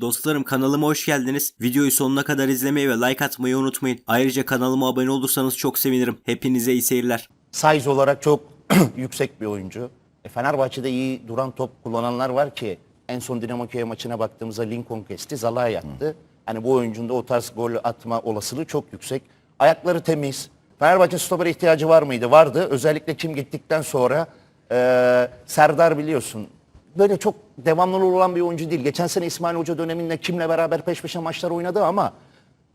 Dostlarım kanalıma hoş geldiniz. Videoyu sonuna kadar izlemeyi ve like atmayı unutmayın. Ayrıca kanalıma abone olursanız çok sevinirim. Hepinize iyi seyirler. size olarak çok yüksek bir oyuncu. E, Fenerbahçe'de iyi duran top kullananlar var ki en son Dinamo Kiev maçına baktığımızda Lincoln kesti, Zalai yattı. Hani bu oyuncunun da o tarz gol atma olasılığı çok yüksek. Ayakları temiz. Fenerbahçe stopere ihtiyacı var mıydı? Vardı. Özellikle kim gittikten sonra e, Serdar biliyorsun böyle çok devamlı olan bir oyuncu değil. Geçen sene İsmail Hoca döneminde kimle beraber peş peşe maçlar oynadı ama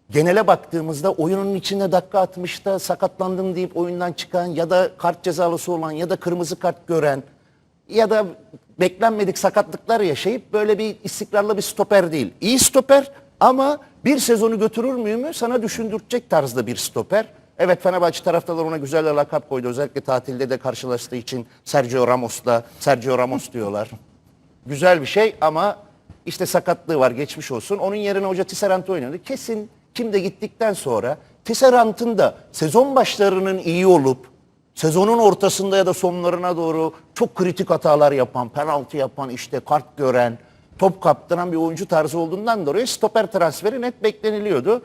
genele baktığımızda oyunun içinde dakika 60'ta sakatlandım deyip oyundan çıkan ya da kart cezalısı olan ya da kırmızı kart gören ya da beklenmedik sakatlıklar yaşayıp böyle bir istikrarlı bir stoper değil. İyi stoper ama bir sezonu götürür müyüm sana düşündürecek tarzda bir stoper. Evet Fenerbahçe taraftarlar ona güzel lakap koydu. Özellikle tatilde de karşılaştığı için Sergio Ramos'la Sergio Ramos diyorlar. Güzel bir şey ama işte sakatlığı var geçmiş olsun. Onun yerine hoca Tisserant'ı oynadı. Kesin kim de gittikten sonra Tisserant'ın da sezon başlarının iyi olup sezonun ortasında ya da sonlarına doğru çok kritik hatalar yapan, penaltı yapan, işte kart gören, top kaptıran bir oyuncu tarzı olduğundan dolayı stoper transferi net bekleniliyordu.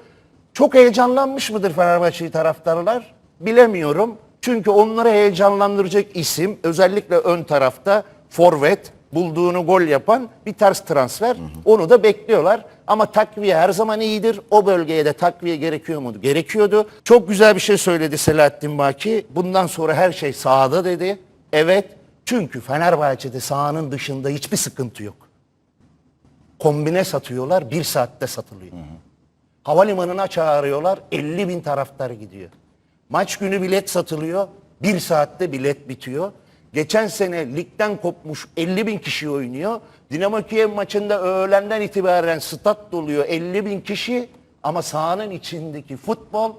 Çok heyecanlanmış mıdır Fenerbahçe taraftarlar? Bilemiyorum. Çünkü onları heyecanlandıracak isim özellikle ön tarafta forvet bulduğunu gol yapan bir tarz transfer. Onu da bekliyorlar. Ama takviye her zaman iyidir. O bölgeye de takviye gerekiyor mu? Gerekiyordu. Çok güzel bir şey söyledi Selahattin Baki. Bundan sonra her şey sahada dedi. Evet. Çünkü Fenerbahçe'de sahanın dışında hiçbir sıkıntı yok. Kombine satıyorlar. Bir saatte satılıyor. Havalimanına çağırıyorlar. 50 bin taraftar gidiyor. Maç günü bilet satılıyor. Bir saatte bilet bitiyor. Geçen sene ligden kopmuş 50 bin kişi oynuyor. Dinamo Kiev maçında öğlenden itibaren stat doluyor 50 bin kişi. Ama sahanın içindeki futbol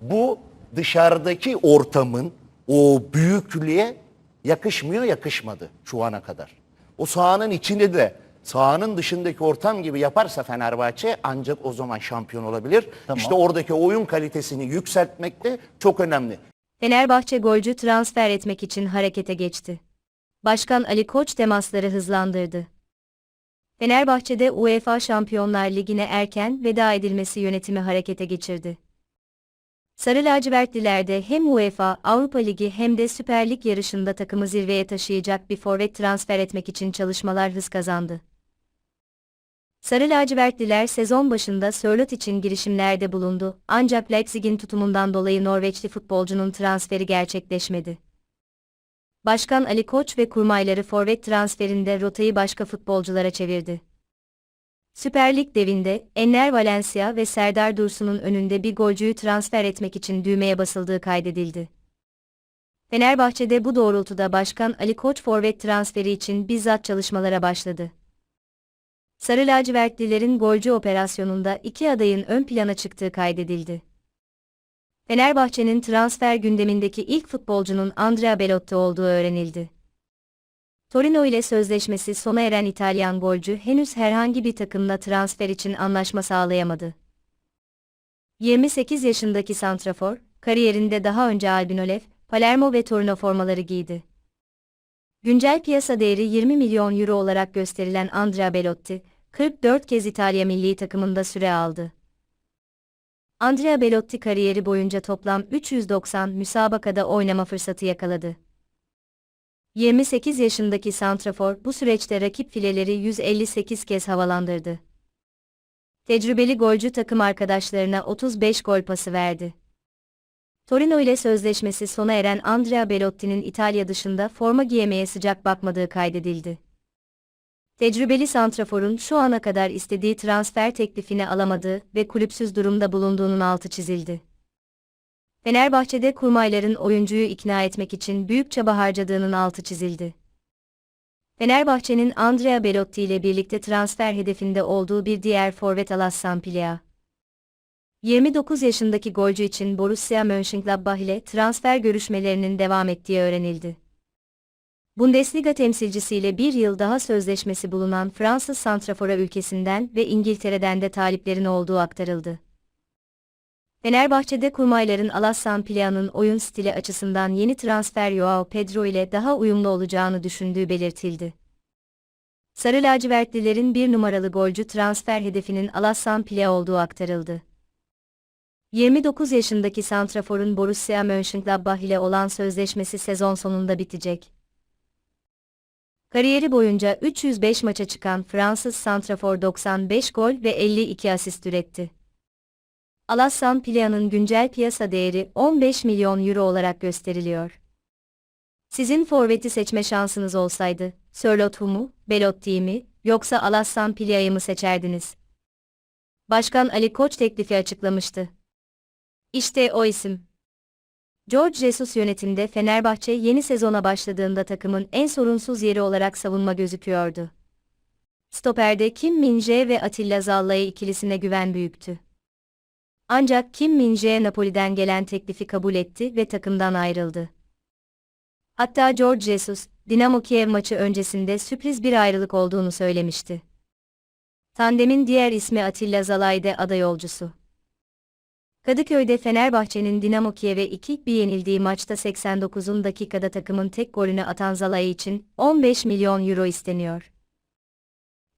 bu dışarıdaki ortamın o büyüklüğe yakışmıyor yakışmadı şu ana kadar. O sahanın içinde de sahanın dışındaki ortam gibi yaparsa Fenerbahçe ancak o zaman şampiyon olabilir. İşte oradaki oyun kalitesini yükseltmek de çok önemli. Fenerbahçe golcü transfer etmek için harekete geçti. Başkan Ali Koç temasları hızlandırdı. Fenerbahçe'de UEFA Şampiyonlar Ligi'ne erken veda edilmesi yönetimi harekete geçirdi. Sarı lacivertlilerde hem UEFA Avrupa Ligi hem de Süper Lig yarışında takımı zirveye taşıyacak bir forvet transfer etmek için çalışmalar hız kazandı. Sarı lacivertliler sezon başında Sörloth için girişimlerde bulundu ancak Leipzig'in tutumundan dolayı Norveçli futbolcunun transferi gerçekleşmedi. Başkan Ali Koç ve kurmayları forvet transferinde rotayı başka futbolculara çevirdi. Süper Lig devinde Enner Valencia ve Serdar Dursun'un önünde bir golcüyü transfer etmek için düğmeye basıldığı kaydedildi. Fenerbahçe'de bu doğrultuda Başkan Ali Koç forvet transferi için bizzat çalışmalara başladı. Sarı lacivertlilerin golcü operasyonunda iki adayın ön plana çıktığı kaydedildi. Fenerbahçe'nin transfer gündemindeki ilk futbolcunun Andrea Belotti olduğu öğrenildi. Torino ile sözleşmesi sona eren İtalyan golcü henüz herhangi bir takımla transfer için anlaşma sağlayamadı. 28 yaşındaki santrafor, kariyerinde daha önce Albinolef, Palermo ve Torino formaları giydi. Güncel piyasa değeri 20 milyon euro olarak gösterilen Andrea Belotti, 44 kez İtalya milli takımında süre aldı. Andrea Belotti kariyeri boyunca toplam 390 müsabakada oynama fırsatı yakaladı. 28 yaşındaki santrafor bu süreçte rakip fileleri 158 kez havalandırdı. Tecrübeli golcü takım arkadaşlarına 35 gol pası verdi. Torino ile sözleşmesi sona eren Andrea Belotti'nin İtalya dışında forma giyemeye sıcak bakmadığı kaydedildi. Tecrübeli santraforun şu ana kadar istediği transfer teklifini alamadığı ve kulüpsüz durumda bulunduğunun altı çizildi. Fenerbahçe'de kurmayların oyuncuyu ikna etmek için büyük çaba harcadığının altı çizildi. Fenerbahçe'nin Andrea Belotti ile birlikte transfer hedefinde olduğu bir diğer forvet Alassan Plea. 29 yaşındaki golcü için Borussia Mönchengladbach ile transfer görüşmelerinin devam ettiği öğrenildi. Bundesliga temsilcisiyle bir yıl daha sözleşmesi bulunan Fransız santrafora ülkesinden ve İngiltere'den de taliplerin olduğu aktarıldı. Fenerbahçe'de kurmayların Alassan Plaa'nın oyun stili açısından yeni transfer Joao Pedro ile daha uyumlu olacağını düşündüğü belirtildi. Sarı lacivertlilerin bir numaralı golcü transfer hedefinin Alassan Pile olduğu aktarıldı. 29 yaşındaki santraforun Borussia Mönchengladbach ile olan sözleşmesi sezon sonunda bitecek. Kariyeri boyunca 305 maça çıkan Fransız santrafor 95 gol ve 52 asist üretti. Alassan Pilea'nın güncel piyasa değeri 15 milyon euro olarak gösteriliyor. Sizin forveti seçme şansınız olsaydı, Sörloth mu, Belotti mi, yoksa Alassan Pilea'yı mı seçerdiniz? Başkan Ali Koç teklifi açıklamıştı. İşte o isim. George Jesus yönetimde Fenerbahçe yeni sezona başladığında takımın en sorunsuz yeri olarak savunma gözüküyordu. Stoper'de Kim Min-jae ve Atilla Zallay ikilisine güven büyüktü. Ancak Kim Min-jae Napoli'den gelen teklifi kabul etti ve takımdan ayrıldı. Hatta George Jesus, Dinamo Kiev maçı öncesinde sürpriz bir ayrılık olduğunu söylemişti. Tandemin diğer ismi Atilla Zalay'de aday yolcusu. Kadıköy'de Fenerbahçe'nin Dinamo Kiev'e 2-1 yenildiği maçta 89. dakikada takımın tek golünü atan Zalay için 15 milyon euro isteniyor.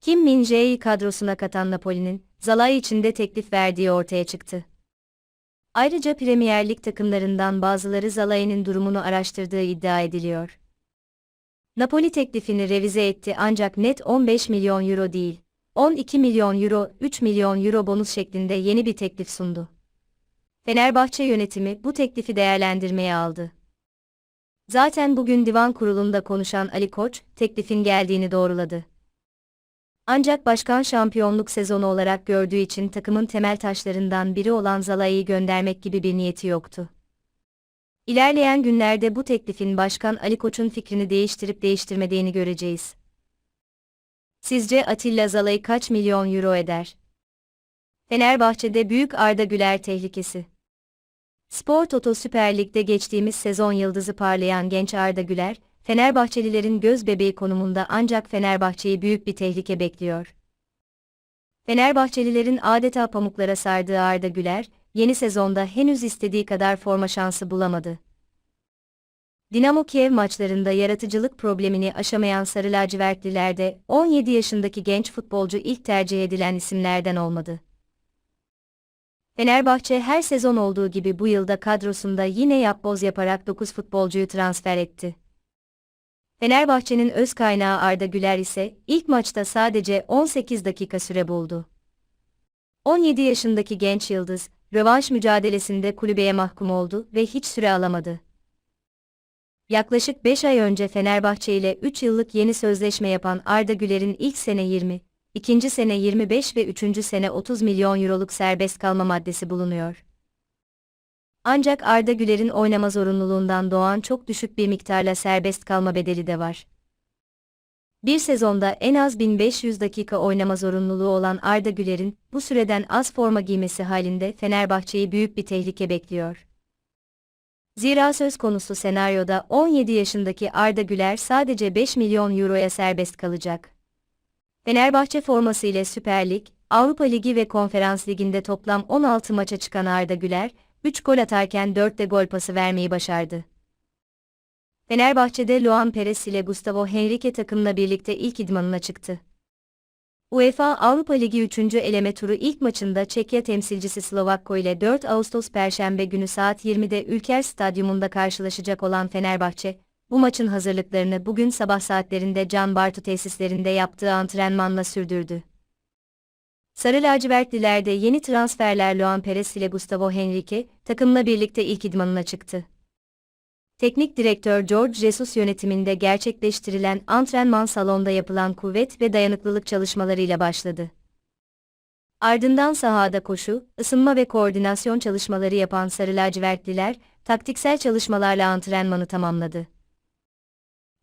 Kim Min-jae'yi kadrosuna katan Napoli'nin, Zalay için de teklif verdiği ortaya çıktı. Ayrıca Premier Lig takımlarından bazıları Zalay'ın durumunu araştırdığı iddia ediliyor. Napoli teklifini revize etti ancak net 15 milyon euro değil, 12 milyon euro, 3 milyon euro bonus şeklinde yeni bir teklif sundu. Fenerbahçe yönetimi bu teklifi değerlendirmeye aldı. Zaten bugün divan kurulunda konuşan Ali Koç, teklifin geldiğini doğruladı. Ancak başkan şampiyonluk sezonu olarak gördüğü için takımın temel taşlarından biri olan Zalai'yi göndermek gibi bir niyeti yoktu. İlerleyen günlerde bu teklifin başkan Ali Koç'un fikrini değiştirip değiştirmediğini göreceğiz. Sizce Atilla Zalai kaç milyon euro eder? Fenerbahçe'de büyük Arda Güler tehlikesi. Spor Toto Süper Lig'de geçtiğimiz sezon yıldızı parlayan genç Arda Güler, Fenerbahçelilerin göz bebeği konumunda ancak Fenerbahçe'yi büyük bir tehlike bekliyor. Fenerbahçelilerin adeta pamuklara sardığı Arda Güler, yeni sezonda henüz istediği kadar forma şansı bulamadı. Dinamo Kiev maçlarında yaratıcılık problemini aşamayan Sarı Lacivertlilerde 17 yaşındaki genç futbolcu ilk tercih edilen isimlerden olmadı. Fenerbahçe her sezon olduğu gibi bu yılda kadrosunda yine yapboz yaparak 9 futbolcuyu transfer etti. Fenerbahçe'nin öz kaynağı Arda Güler ise ilk maçta sadece 18 dakika süre buldu. 17 yaşındaki genç yıldız, rövanş mücadelesinde kulübeye mahkum oldu ve hiç süre alamadı. Yaklaşık 5 ay önce Fenerbahçe ile 3 yıllık yeni sözleşme yapan Arda Güler'in ilk sene 20, ikinci sene 25 ve üçüncü sene 30 milyon euroluk serbest kalma maddesi bulunuyor. Ancak Arda Güler'in oynama zorunluluğundan doğan çok düşük bir miktarla serbest kalma bedeli de var. Bir sezonda en az 1500 dakika oynama zorunluluğu olan Arda Güler'in bu süreden az forma giymesi halinde Fenerbahçe'yi büyük bir tehlike bekliyor. Zira söz konusu senaryoda 17 yaşındaki Arda Güler sadece 5 milyon euroya serbest kalacak. Fenerbahçe forması ile Süper Lig, Avrupa Ligi ve Konferans Ligi'nde toplam 16 maça çıkan Arda Güler, 3 gol atarken 4 de gol pası vermeyi başardı. Fenerbahçe'de Luan Perez ile Gustavo Henrique takımla birlikte ilk idmanına çıktı. UEFA Avrupa Ligi 3. eleme turu ilk maçında Çekya temsilcisi Slovakko ile 4 Ağustos Perşembe günü saat 20'de Ülker Stadyumunda karşılaşacak olan Fenerbahçe, bu maçın hazırlıklarını bugün sabah saatlerinde Can Bartu tesislerinde yaptığı antrenmanla sürdürdü. Sarı lacivertlilerde yeni transferler Luan Perez ile Gustavo Henrique, takımla birlikte ilk idmanına çıktı. Teknik direktör George Jesus yönetiminde gerçekleştirilen antrenman salonda yapılan kuvvet ve dayanıklılık çalışmalarıyla başladı. Ardından sahada koşu, ısınma ve koordinasyon çalışmaları yapan Sarı lacivertliler, taktiksel çalışmalarla antrenmanı tamamladı.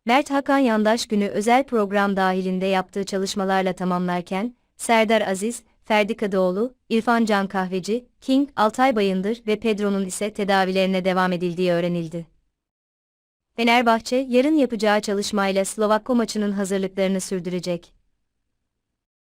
Mert Hakan Yandaş günü özel program dahilinde yaptığı çalışmalarla tamamlarken, Serdar Aziz, Ferdi Kadıoğlu, İrfan Can Kahveci, King, Altay Bayındır ve Pedro'nun ise tedavilerine devam edildiği öğrenildi. Fenerbahçe, yarın yapacağı çalışmayla Slovakko maçının hazırlıklarını sürdürecek.